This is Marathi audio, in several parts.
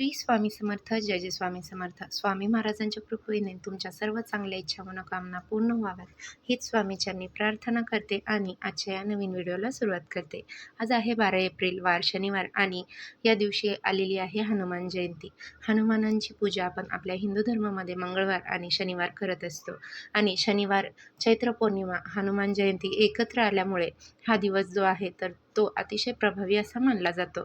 श्री स्वामी समर्थ जय जय स्वामी समर्थ. स्वामी महाराजांच्या कृपेने तुमच्या सर्व चांगल्या इच्छा मनोकामना पूर्ण व्हाव्यात. हीच स्वामीच्यांनी प्रार्थना करते आणि आजच्या या नवीन व्हिडिओला सुरुवात करते. आज आहे बारा एप्रिल वार शनिवार आणि या दिवशी आलेली आहे हनुमान जयंती. हनुमानांची पूजा आपण आपल्या हिंदू धर्मामध्ये मंगळवार आणि शनिवार करत असतो. आणि शनिवार चैत्र पौर्णिमा हनुमान जयंती एकत्र आल्यामुळे हा दिवस जो आहे तर तो अतिशय प्रभावी असा मानला जातो.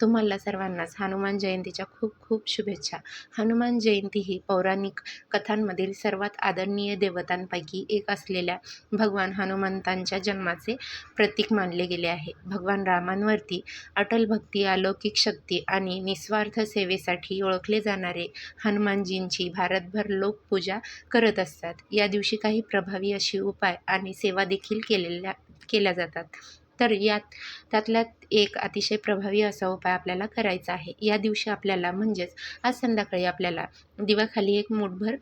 तुम्हाला सर्वांनाच हनुमान जयंतीच्या खूप खूप शुभेच्छा. हनुमान जयंती ही पौराणिक कथांमधील सर्वात आदरणीय देवतांपैकी एक असलेल्या भगवान हनुमंतांच्या जन्माचे प्रतीक मानले गेले आहे. भगवान रामांवरती अटल भक्ती अलौकिक शक्ती आणि निस्वार्थ सेवेसाठी ओळखले जाणारे हनुमानजींची भारतभर लोक पूजा करत असतात. या दिवशी काही प्रभावी अशी उपाय आणि सेवा देखील केलेल्या केल्या जातात. तर यात त्यातल्यात एक अतिशय प्रभावी असा उपाय आपल्याला करायचा आहे. या दिवशी आपल्याला म्हणजेच आज संध्याकाळी आपल्याला दिव्याखाली एक मूठभर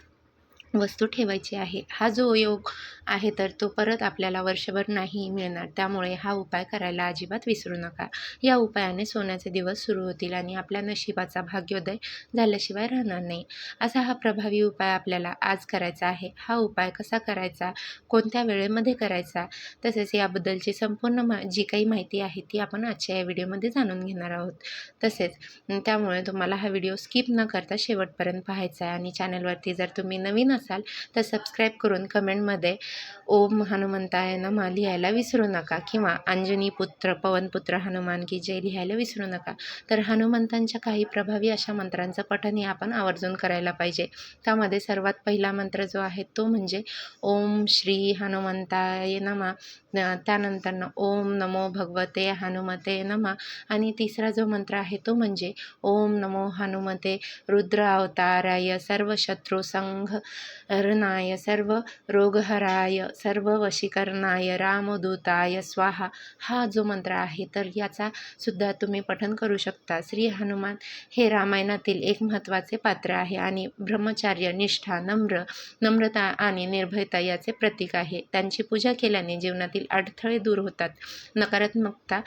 वस्तू ठेवायची आहे. हा जो योग आहे तर तो परत आपल्याला वर्षभर नाही मिळणार. त्यामुळे हा उपाय करायला अजिबात विसरू नका. या उपायाने सोन्याचे दिवस सुरू होतील आणि आपल्या नशिबाचा भाग्योदय झाल्याशिवाय राहणार नाही. असा हा प्रभावी उपाय आपल्याला आज करायचा आहे. हा उपाय कसा करायचा? कोणत्या वेळेमध्ये करायचा? तसेच याबद्दलची संपूर्ण मा जी काही माहिती आहे ती आपण आजच्या या व्हिडिओमध्ये जाणून घेणार आहोत. तसेच त्यामुळे तुम्हाला हा व्हिडिओ स्किप न करता शेवटपर्यंत पाहायचा आहे. आणि चॅनलवरती जर तुम्ही नवीन असाल तर सबस्क्राईब करून कमेंटमध्ये ओम हनुमंताय नमा लिहायला विसरू नका. किंवा अंजनी पुत्र पवनपुत्र हनुमान की जय लिहायला विसरू नका. तर हनुमंतांच्या काही प्रभावी अशा मंत्रांचं पठण हे आपण आवर्जून करायला पाहिजे. त्यामध्ये सर्वात पहिला मंत्र जो आहे तो म्हणजे ओम श्री हनुमंताय नमा. त्यानंतरनं ओम नमो भगवते हनुमते नमा. आणि तिसरा जो मंत्र आहे तो म्हणजे ओम नमो हनुमते रुद्र अवताराय सर्व शत्रुसंघ हरणाय सर्व रोगहराय सर्व वशीकरणाय रामदूताय स्वाहा हा जो मंत्र आहे तर याचा सुद्धा तुम्ही पठन करू शकता. श्री हनुमान हे रामायणातील एक महत्त्वाचे पात्र आहे आणि ब्रह्मचार्य निष्ठा नम्र नम्रता आणि निर्भयता याचे प्रतीक आहे. त्यांची पूजा केल्याने जीवनातील अडथळे दूर होतात. नकारात्मकता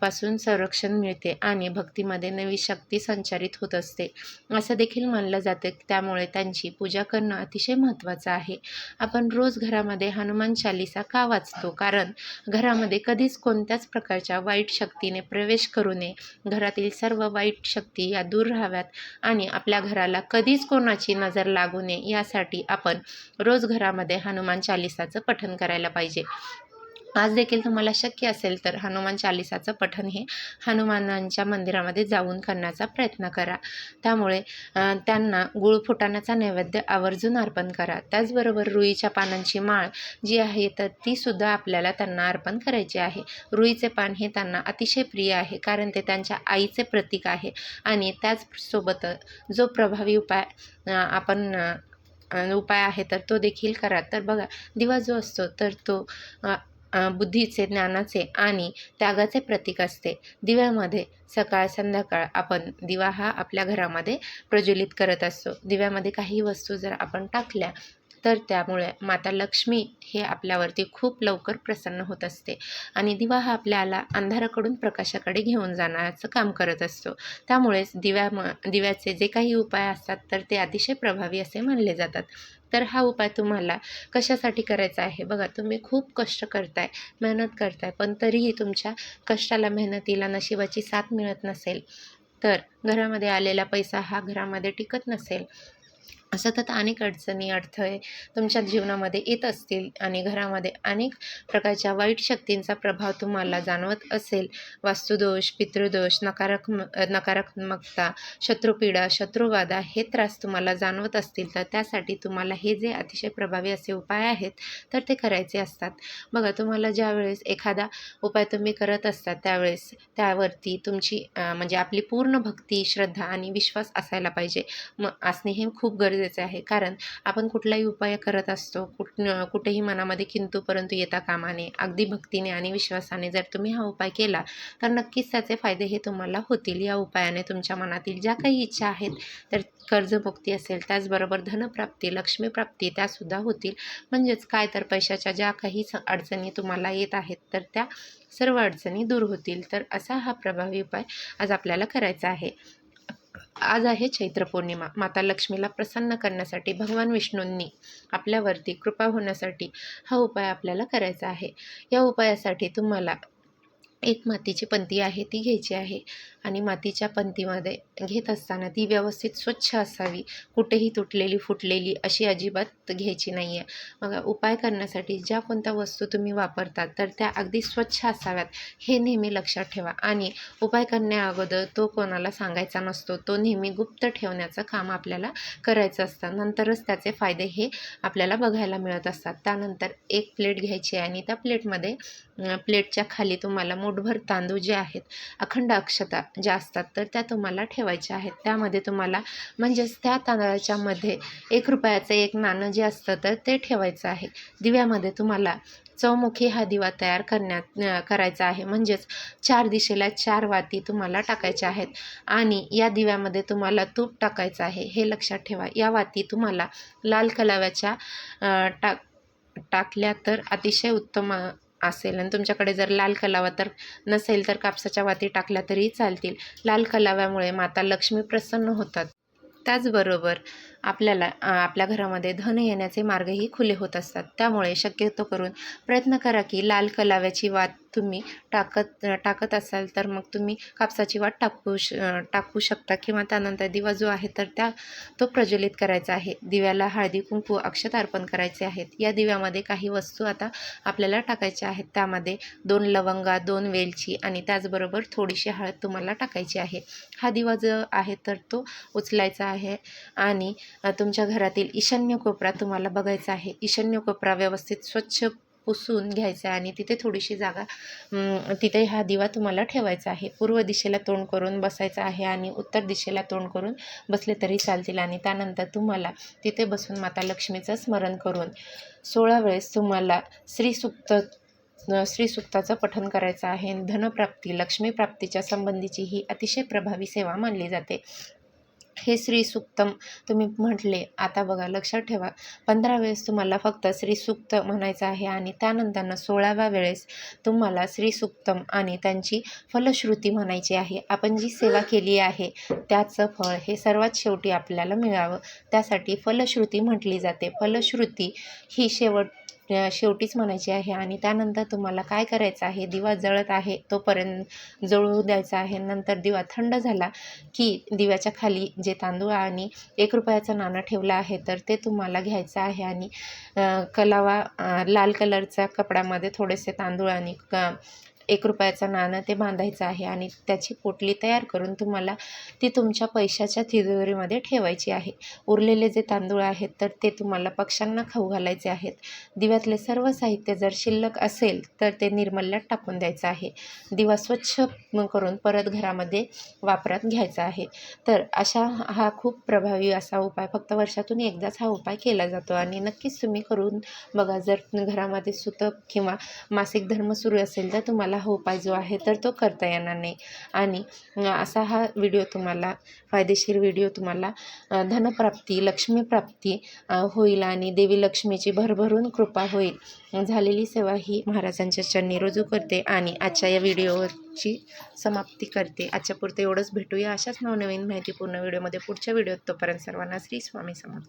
पासून संरक्षण मिळते आणि भक्तीमध्ये नवी शक्ती संचारित होत असते. असं देखील मानलं जातं. त्यामुळे त्यांची पूजा करणं अतिशय महत्त्वाचं आहे. आपण रोज घरामध्ये हनुमान चालिसा का वाचतो? कारण घरामध्ये कधीच कोणत्याच प्रकारच्या वाईट शक्तीने प्रवेश करू नये. घरातील सर्व वाईट शक्ती या दूर राहाव्यात आणि आपल्या घराला कधीच कोणाची नजर लागू नये यासाठी आपण रोज घरामध्ये हनुमान चालिसाचं पठण करायला पाहिजे. आज देखील तुम्हाला शक्य असेल तर हनुमान चालिसाचं पठन हे हनुमानांच्या मंदिरामध्ये जाऊन करण्याचा प्रयत्न करा. त्यामुळे त्यांना गुळ फुटाण्याचा नैवेद्य आवर्जून अर्पण करा. त्याचबरोबर रुईच्या पानांची माळ जी आहे तर तीसुद्धा आपल्याला त्यांना अर्पण करायची आहे. रुईचे पान हे त्यांना अतिशय प्रिय आहे कारण ते त्यांच्या आईचे प्रतीक आहे. आणि त्याचसोबत जो प्रभावी उपाय आपण उपाय आहे तर तो देखील करा. तर बघा दिवा जो असतो तर तो बुद्धीचे ज्ञानाचे आणि त्यागाचे प्रतीक असते. दिव्यामध्ये सकाळ संध्याकाळ आपण दिवा हा आपल्या घरामध्ये प्रज्वलित करत असतो. दिव्यामध्ये काही वस्तू जर आपण टाकल्या तर त्यामुळे माता लक्ष्मी हे आपल्यावरती खूप लवकर प्रसन्न होत असते. आणि दिवा हा आपल्याला अंधाराकडून प्रकाशाकडे घेऊन जाण्याचं काम करत असतो. त्यामुळेच दिव्या म दिव्याचे जे काही उपाय असतात तर ते अतिशय प्रभावी असे मानले जातात. तर हा उपाय तुम्हाला कशासाठी करायचा आहे? बघा तुम्ही खूप कष्ट करताय मेहनत करताय पण तरीही तुमच्या कष्टाला मेहनतीला नशिबाची साथ मिळत नसेल. तर घरामध्ये आलेला पैसा हा घरामध्ये टिकत नसेल. सतत अनेक अडचणी अडथळे तुमच्या जीवनामध्ये येत असतील आणि घरामध्ये अनेक प्रकारच्या वाईट शक्तींचा प्रभाव तुम्हाला जाणवत असेल. वास्तुदोष पितृदोष नकारात्म नकारात्मकता शत्रुपीडा शत्रुवादा हे त्रास तुम्हाला जाणवत असतील. तर त्यासाठी तुम्हाला हे जे अतिशय प्रभावी असे उपाय आहेत तर ते करायचे असतात. बघा तुम्हाला ज्यावेळेस एखादा उपाय तुम्ही करत असतात त्यावेळेस त्यावरती तुमची म्हणजे आपली पूर्ण भक्ती श्रद्धा आणि विश्वास असायला पाहिजे. म असणे हे खूप गरजेचं गरजेचे आहे. कारण आपण कुठलाही उपाय करत असतो कुठ कुठेही मनामध्ये किंतू परंतु येता कामाने अगदी भक्तीने आणि विश्वासाने जर तुम्ही हा उपाय केला तर नक्कीच त्याचे फायदे हे तुम्हाला होतील. या उपायाने तुमच्या मनातील ज्या काही इच्छा आहेत तर कर्जमुक्ती असेल त्याचबरोबर धनप्राप्ती लक्ष्मीप्राप्ती त्यासुद्धा होतील. म्हणजेच काय तर पैशाच्या ज्या काही अडचणी तुम्हाला येत आहेत तर त्या सर्व अडचणी दूर होतील. तर असा हा प्रभावी उपाय आज आपल्याला करायचा आहे. आज आहे चैत्र पौर्णिमा. माता लक्ष्मीला प्रसन्न करण्यासाठी भगवान विष्णूंनी आपल्यावरती कृपा होण्यासाठी हा उपाय आपल्याला करायचा आहे. या उपायासाठी तुम्हाला एक मातीची पंती आहे ती घ्यायची आहे. आणि मातीच्या पंतीमध्ये घेत असताना ती व्यवस्थित स्वच्छ असावी. कुठेही तुटलेली फुटलेली अशी अजिबात घ्यायची नाही आहे मग उपाय करण्यासाठी ज्या कोणत्या वस्तू तुम्ही वापरतात तर त्या अगदी स्वच्छ असाव्यात हे नेहमी लक्षात ठेवा. आणि उपाय करण्याअगोदर तो कोणाला सांगायचा नसतो तो नेहमी गुप्त ठेवण्याचं काम आपल्याला करायचं असतं. नंतरच त्याचे फायदे हे आपल्याला बघायला मिळत असतात. त्यानंतर एक प्लेट घ्यायची आणि त्या प्लेटमध्ये प्लेटच्या खाली तुम्हाला मूठभर तांदूळ जे आहेत अखंड अक्षता ज्या असतात तर त्या तुम्हाला ठेवायच्या आहेत. त्यामध्ये तुम्हाला म्हणजेच त्या तांदळाच्या मध्ये एक रुपयाचं एक नाणं जे असतं तर ते ठेवायचं आहे. दिव्यामध्ये तुम्हाला चौमुखी हा दिवा तयार करण्यात करायचा आहे. म्हणजेच चार दिशेला चार वाती तुम्हाला टाकायच्या आहेत. आणि या दिव्यामध्ये तुम्हाला तूप टाकायचं आहे. हे लक्षात ठेवा. या वाती तुम्हाला लाल कलाव्याच्या टाक टाकल्या तर अतिशय उत्तम असेल आणि तुमच्याकडे जर लाल कलावा तर नसेल तर कापसाच्या वाती टाकल्या तरी चालतील. लाल कलाव्यामुळे माता लक्ष्मी प्रसन्न होतात. त्याचबरोबर आपल्याला आपल्या घरामध्ये धन येण्याचे मार्गही खुले होत असतात. त्यामुळे शक्यतो करून प्रयत्न करा की लाल कलाव्याची वात तुम्ही टाकत टाकत असाल तर मग तुम्ही कापसाची वाट टाकू श टाकू शकता किंवा त्यानंतर दिवा जो आहे तर त्या तो प्रज्वलित करायचा आहे. दिव्याला हळदी कुंकू अक्षत अर्पण करायचे आहेत. या दिव्यामध्ये काही वस्तू आता आपल्याला टाकायच्या आहेत. त्यामध्ये दोन लवंगा दोन वेलची आणि त्याचबरोबर थोडीशी हळद तुम्हाला टाकायची आहे. हा दिवा जो आहे तर तो उचलायचा आहे आणि तुमच्या घरातील ईशान्य कोपरा तुम्हाला बघायचा आहे. ईशान्य कोपरा व्यवस्थित स्वच्छ पुसून घ्यायचा आहे आणि तिथे थोडीशी जागा तिथे हा दिवा तुम्हाला ठेवायचा आहे. पूर्व दिशेला तोंड करून बसायचं आहे आणि उत्तर दिशेला तोंड करून बसले तरी चालतील आणि त्यानंतर तुम्हाला तिथे बसून माता लक्ष्मीचं स्मरण करून सोळा वेळेस तुम्हाला श्रीसुक्त श्रीसुक्ताचं पठन करायचं आहे. धनप्राप्ती लक्ष्मीप्राप्तीच्या संबंधीची ही अतिशय प्रभावी सेवा मानली जाते. हे श्रीसुक्तम तुम्ही म्हटले. आता बघा लक्षात ठेवा. पंधरा वेळेस तुम्हाला फक्त श्रीसुक्त म्हणायचं आहे आणि त्यानंतरनं सोळाव्या वेळेस तुम्हाला श्रीसुक्तम आणि त्यांची फलश्रुती म्हणायची आहे. आपण जी सेवा केली आहे त्याचं फळ हे सर्वात शेवटी आपल्याला मिळावं. त्यासाठी फलश्रुती म्हटली जाते. फलश्रुती ही शेवट शेवटीच म्हणायची आहे आणि त्यानंतर तुम्हाला काय करायचं आहे? दिवा जळत आहे तोपर्यंत जळू द्यायचा आहे. नंतर दिवा थंड झाला की दिव्याच्या खाली जे तांदूळ आणि एक रुपयाचं नाणं ठेवलं आहे तर ते तुम्हाला घ्यायचं आहे आणि कलावा लाल कलरच्या कपड्यामध्ये थोडेसे तांदूळ आणि क एक रुपयाचं नाणं ते बांधायचं आहे आणि त्याची पोटली तयार करून तुम्हाला ती तुमच्या पैशाच्या तिजोरीमध्ये ठेवायची आहे. उरलेले जे तांदूळ आहेत तर ते तुम्हाला पक्ष्यांना खाऊ घालायचे आहेत. दिव्यातले सर्व साहित्य जर शिल्लक असेल तर ते निर्मल्यात टाकून द्यायचं आहे. दिवा स्वच्छ करून परत घरामध्ये वापरात घ्यायचा आहे. तर अशा हा खूप प्रभावी असा उपाय फक्त वर्षातून एकदाच हा उपाय केला जातो आणि नक्कीच तुम्ही करून बघा. जर घरामध्ये सुतक किंवा मासिक धर्म सुरू असेल तर तुम्हाला हा उपाय हो जो आहे तर तो करता येणार नाही. आणि असा हा व्हिडिओ तुम्हाला फायदेशीर व्हिडिओ तुम्हाला धनप्राप्ती लक्ष्मीप्राप्ती होईल आणि देवी लक्ष्मीची भरभरून कृपा होईल. झालेली सेवा ही महाराजांच्या चरणी रुजू करते आणि आजच्या या व्हिडिओची समाप्ती करते. आजच्या पुरते एवढंच. भेटूया अशाच नवनवीन माहितीपूर्ण व्हिडिओमध्ये पुढच्या व्हिडिओत तोपर्यंत सर्वांना श्री स्वामी समर्थ.